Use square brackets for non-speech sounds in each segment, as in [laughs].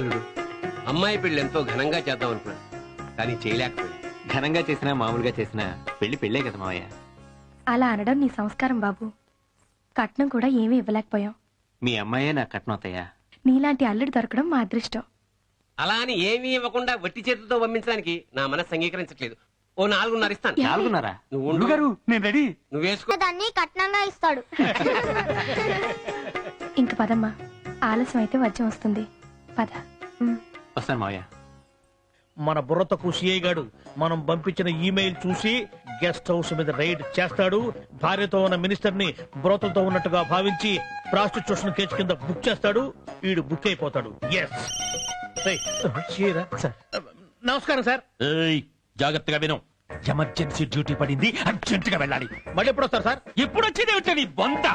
అల్లుడు అమ్మాయి పెళ్ళి ఎంతో ఘనంగా చేద్దాం అనుకున్నాను కానీ చేయలేకపోయాను ఘనంగా చేసినా మామూలుగా చేసినా పెళ్ళి పెళ్ళే కదా మావయ్య. అలా అనడం నీ సంస్కారం బాబు. కట్నం కూడా ఏమీ ఇవ్వలేకపోయాం. మీ అమ్మాయే నా కట్నం అత్తయ్యా. నీలాంటి అల్లుడు దొరకడం మా అదృష్టం. అలా అని ఏమీ ఇవ్వకుండా వట్టి చేతులతో పంపించడానికి నా మనసు అంగీకరించట్లేదు. ఓ నాలుగున్నర ఇస్తాను. నాలుగున్నారా? నువ్వు ఉండు. నేను రెడీ. నువ్వు వేసుకో. దాన్ని కట్నంగా ఇస్తాడు. ఇంక పదమ్మా. ఆలస్యం అయితే వజ్యం వస్తుంది. పద. వస్తాను మావయ్య. మన బుర్రతకు సిఐ గాడు మనం పంపించిన ఈమెయిల్ చూసి గెస్ట్ హౌస్ మీద రైడ్ చేస్తాడు. భార్యతో ఉన్న మినిస్టర్ని బ్రోతలతో ఉన్నట్టుగా భావించి ప్రాస్టిట్యూషన్ కేసు కింద బుక్ చేస్తాడు. వీడు బుక్ అయిపోతాడు. ఎస్ నమస్కారం సార్. జాగ్రత్తగా విను. ఎమర్జెన్సీ డ్యూటీ పడింది అర్జెంట్గా వెళ్ళాలి. మళ్ళీ ఎప్పుడు వస్తారు సార్? ఎప్పుడు వచ్చేది వచ్చేది బొంత?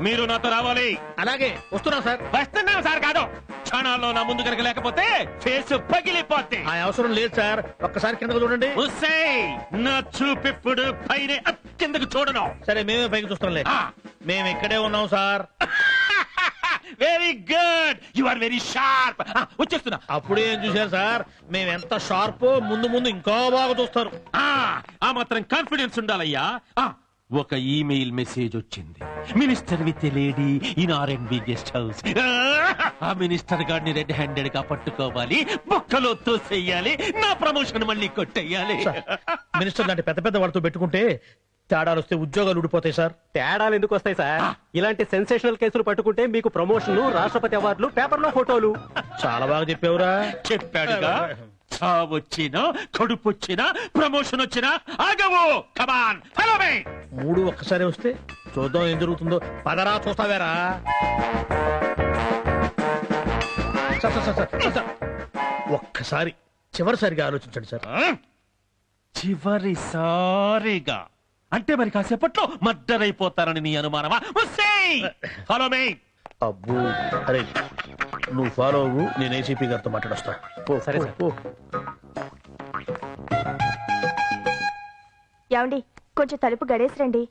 మీరు నాతో రావాలి. అలాగే వస్తున్నాం సార్. వస్తున్నాం సార్ కాదు. క్షణాల్లో నా ముందు కనుక లేకపోతే ఫేస్ పగిలిపోతే ఆ అవసరం లేదు సార్. ఒక్కసారి కిందకు చూడండి. నా చూపిప్పుడు పైన కిందకు చూడను. సరే మేమే పైకి చూస్తాంలే. ఆ. మేము ఇక్కడే ఉన్నాం sir. Very good you are very sharp వచ్చేస్తున్నా. అప్పుడే ఏం చూశారు సార్? మేము ఎంత షార్ప్ ముందు ముందు ఇంకా బాగా చూస్తారు. ఆ ఆ మాత్రం కాన్ఫిడెన్స్ ఉండాలయ్యా. ఆ, ఒక ఈమెయిల్ మెసేజ్ వచ్చింది. Minister with lady in R and B guest house. ఆ మినిస్టర్ గారిని రెడ్ హ్యాండెడ్గా పట్టుకోవాలి. బొక్కలో తోసేయాలి. నా ప్రమోషన్ మళ్ళీ కొట్టేయాలి. మినిస్టర్ లాంటి పెద్ద పెద్ద వాళ్ళతో పెట్టుకుంటే తేడాలు వస్తే ఉద్యోగాలు ఊడిపోతాయి సార్. తేడాలు ఎందుకు వస్తాయి సార్? ఇలాంటి సెన్సేషనల్ కేసులు పట్టుకుంటే మీకు ప్రమోషన్ రాష్ట్రపతి అవార్డులు పేపర్లో ఫోటోలు. చాలా బాగా చెప్పావురా. చెప్పాడుగా. చావొచ్చినా కడుపొచ్చినా ప్రమోషన్ వచ్చినా ఆగవు. కమాన్ ఫాలో మీ మూడు ఒక్కసారి వస్తే చూద్దాం ఏం జరుగుతుందో. పదరా చూస్తావేరా? Sir, sir, sir, sir, sir. ఒక్కసారి చివరిసారిగా ఆలోచించండి సార్. చివరిసారిగా. అంటే మరి కాసేపట్లో మర్డర్ అయిపోతారని నీ అనుమానమా? ఫాలో మీ అబ్బో అరే నువ్వు ఫాలో అవ్వు నేను ఏసీపీ గారితో మాట్లాడొస్తా. పో, సరే, పో, సార్. పో. ఏమండి? కొంచెం తలుపు గడేసి రండి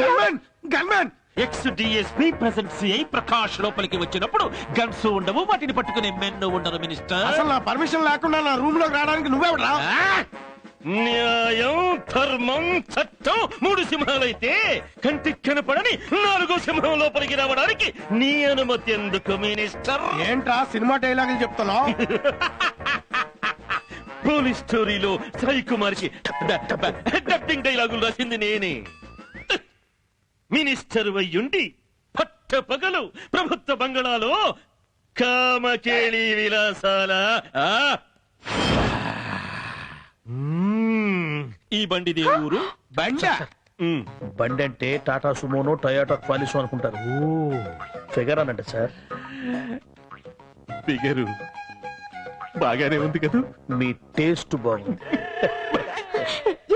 gunmen gunmen. X DSP present CI Prakash లోపలికి వచ్చినప్పుడు గన్స్ ఉండవు వాటిని పట్టుకునే మెన్ను ఉండరు మినిస్టర్. అసలు నా పర్మిషన్ లేకుండా నా రూమ్లోకి రావడానికి నువ్వెవడా ఆ! న్యాయం ధర్మం చట్టం మూడు సింహాలైతే కంటికి కనపడని నాలుగో సింహం లోపలికి రావడానికి నీ అనుమతి ఎందుకు మినిస్టర్? ఏంట్రా సినిమా డైలాగులు చెప్తున్నావు? [laughs] పోలీస్ స్టోరీలో సాయి కుమార్కి డబ్బింగ్ డైలాగులు రాసింది నేనే. మినిస్టర్ వయ్యుండి పట్ట పగలు ప్రభుత్వ బంగళాలో కామకేళి విలాసాల ఆ? మ్మ్. ఈ బండిదే ఊరు? బండ. మ్మ్. బండి అంటే టాటా సుమోనో టయోటా క్వాలిసో అనుకుంటారు. ఫిగర్ అనండి సార్. ఫిగరు. బాగానే ఉంది కదా. మీ టేస్ట్ బాగుంది.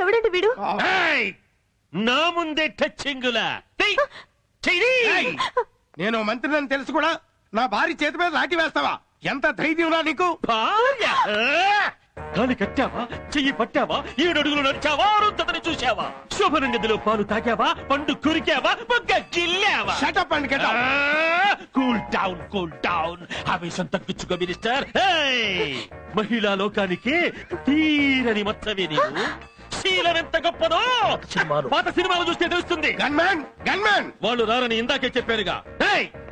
ఎవడండి వీడు? ఏయ్! నా ముందే టచ్చింగులా! నేను మంత్రిని తెలుసు కూడా నా భార్య చేతి మీద లాఠీ వేస్తావా? ఎంత ధైర్యంరా నీకు? కాలు కట్టావా? చెయ్యి పట్టావా? ఏడు అడుగులు నడిచావా? అరుంధతని చూశావా? శోభన గదిలో పాలు తాగావా? పండు కురికావా? బొగ్గ గిల్లావా? Shut up and get cool down cool down ఆవేశం తగ్గించుకో మినిస్టర్! మహిళా లోకానికి తీరని మచ్చవే నీవు. శీలం ఎంత గొప్పదో! సినిమాలు. పాత సినిమాలు చూస్తే తెలుస్తుంది. గన్మ్యాన్ గన్మ్యాన్ వాళ్ళు రారని ఇందాకే చెప్పారుగా!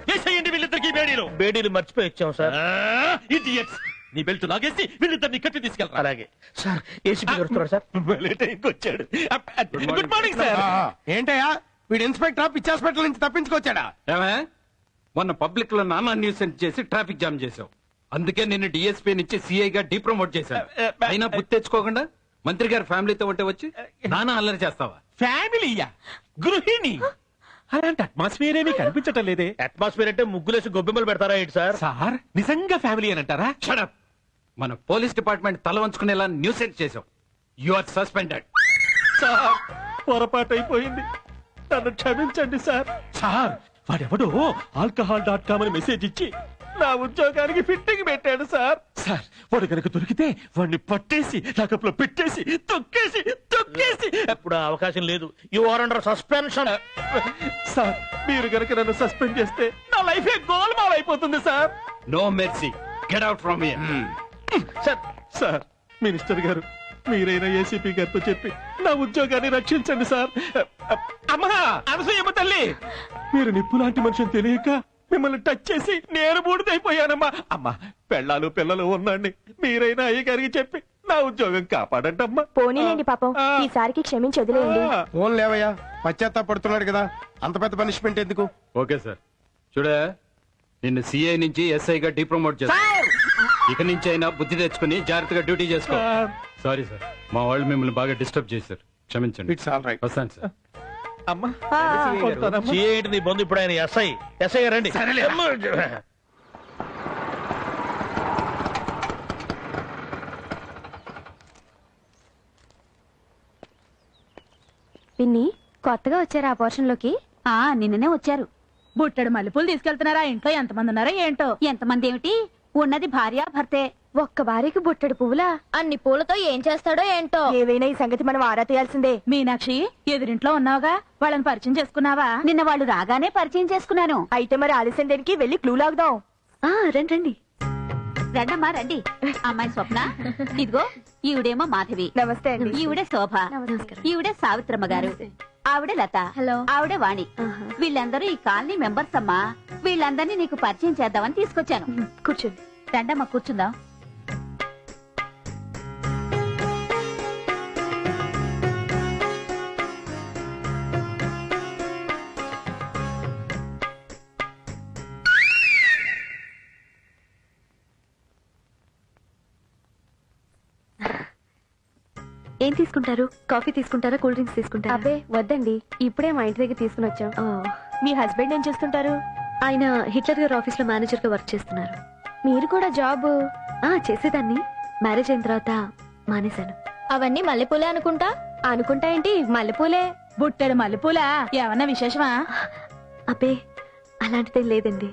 వేసేయండి వీళ్ళిద్దరికి బేడీలు. బేడీలు మర్చిపోయి వచ్చాం సార్. ఇడియట్స్ నీ బెల్ట్ లాగేసి వీళ్ళిద్దరిని కట్టి తీసుకెళ్తా అలాగే. సార్ ఏసీపీ గారు వస్తున్నారు సార్? [laughs] వచ్చాడు. గుడ్ మార్నింగ్ సార్ ఏంటయ్యా? వీడు ఇన్స్పెక్టర్ పిచ్చి హాస్పిటల్ నుంచి తప్పించుకొచ్చాడా? ఏమే? మొన్న పబ్లిక్లో నానా న్యూసెన్స్ చేసి ట్రాఫిక్ జామ్ చేసావు అందుకే నిన్ను డిఎస్పీ నుంచి సిఐ గా డిప్రమోట్ చేశాను. అయినా బుద్ధి తెచ్చుకోకుండా మంత్రి గారి ఫ్యామిలీతో ఉంటే వచ్చి నానా అల్లరి చేస్తావా? ఫ్యామిలీయా? గృహిణి? అలాంటి అట్మాస్ఫియర్ ఏమీ కనిపించటం లేదే. అట్మాస్ఫియర్ అంటే ముగ్గులేసి గొబ్బెమ్మలు పెడతారా ఏంటి సార్? సార్ నిజంగా ఫ్యామిలీ అని అంటారా? షడప్ మన పోలీస్ డిపార్ట్మెంట్ తల వంచుకునేలా న్యూసెన్స్ చేసావు యు ఆర్ సస్పెండెడ్ సార్ పొరపాటు అయిపోయింది నన్ను క్షమించండి సార్. సార్ వాడెవడో ఆల్కహాల్ డాట్ కామ్ అని మెసేజ్ ఇచ్చి నా ఉద్యోగానికి ఫిట్టింగ్ పెట్టాడు సార్. సార్ వాడు కనుక దొరికితే వాడిని పట్టేసి లాకప్లో పెట్టేసి తొక్కేసి తొక్కేసి. ఇప్పుడు ఆ అవకాశం లేదు. You are under suspension sir మీరు కనుక నన్ను సస్పెండ్ చేస్తే నా లైఫ్ గోల్మాల్ అయిపోతుంది sir. No mercy get out from here sir sir minister గారు మీరైనా ఏసీపీ గారితో చెప్పి నా ఉద్యోగాన్ని రక్షించండి సార్. అమ్మా అనసూయమ్మ తల్లి మీరు నిప్పు లాంటి మనిషిని తెలియక మిమ్మల్ని టచ్ చేసి నేను బూడిదైపోయానమ్మా. అమ్మా పెళ్ళాలు పిల్లలు ఉన్నాండి. మీరైనా అయ్య గారికి చెప్పి నా ఉద్యోగం కాపాడంటమ్మా. పోనీలేండి పాపం. ఈసారికి క్షమించి వదిలేయండి. ఫోన్ లేవయ్యా పశ్చాత్తాపడుతున్నాడు కదా అంత పెద్ద పనిష్మెంట్ ఎందుకు? Okay sir. చూడే నిన్ను సిఐ నుంచి ఎస్ఐగా డిప్రమోట్ చేస్తా. ఇక నుంచి అయినా బుద్ధి తెచ్చుకుని జాగ్రత్తగా డ్యూటీ చేసుకో. సార్. సారీ మా వాళ్ళు మిమ్మల్ని బాగా డిస్టర్బ్ చేశారు. క్షమించండి. ఇట్స్ ఆల్ రైట్ వస్తాను సార్ అమ్మా. వస్తానమ్మా. సిఐటి నీ బంధు ఇప్పుడు ఆయన ఎస్ఐ? ఎస్ఐ రండి. పిన్ని కొత్తగా వచ్చారు ఆ పోర్షన్లోకి? ఆ నిన్ననే వచ్చారు. బుట్టడు మల్లెపూలు తీసుకెళ్తున్నారా? ఇంట్లో ఎంతమంది ఉన్నారో ఏంటో? ఎంతమంది ఏమిటి? ఉన్నది భార్య భర్తే ఒక్క భార్యకి బుట్టడు పువ్వులా? అన్ని పూలతో ఏం చేస్తాడో ఏంటో? ఏవైనా ఈ సంగతి మనం ఆరా తీయాల్సిందే. మీనాక్షి ఎదురింట్లో ఉన్నావుగా? వాళ్ళని పరిచయం చేసుకున్నావా? నిన్న వాళ్ళు రాగానే పరిచయం చేసుకున్నాను. అయితే మరి ఆలస్యం దేనికి? వెళ్ళి క్లూ లాగుదాం. ఆ రండి రండి. రండమ్మా రండి. అమ్మాయి స్వప్న. ఇదిగో ఈవిడేమో మాధవి. నమస్తే అండి. ఈవిడే శోభ. నమస్కారం. ఈవిడే సావిత్రమ్మ గారు. ఆవిడే లత. హలో. ఆవిడే వాణి. వీళ్ళందరూ ఈ కాలనీ మెంబర్స్ అమ్మా. వీళ్ళందరినీ నీకు పరిచయం చేద్దామని తీసుకొచ్చాను. కూర్చోండి. రండమ్మా కూర్చుందాం. ఏం తీసుకుంటారు? కాఫీ తీసుకుంటారా? కూల్ డ్రింక్స్ తీసుకుంటారా? అబ్బే వద్దండి. ఇప్పుడే మా ఇంటి దగ్గర తీసుకుని వచ్చాం. మీ హస్బెండ్ ఏం చేస్తుంటారు? ఆయన హిట్లర్ గారి ఆఫీస్లో మేనేజర్గా వర్క్ చేస్తున్నారు. మీరు కూడా జాబ్? ఆ చేసేదాన్ని. మ్యారేజ్ అయిన తర్వాత మానేశాను. అవన్నీ మల్లెపూలే అనుకుంటా? అనుకుంటా ఏంటి? మల్లెపూలే. బుట్టెడు మల్లెపూలా? ఏమన్నా విశేషమా? అబ్బే అలాంటిదేం లేదండి.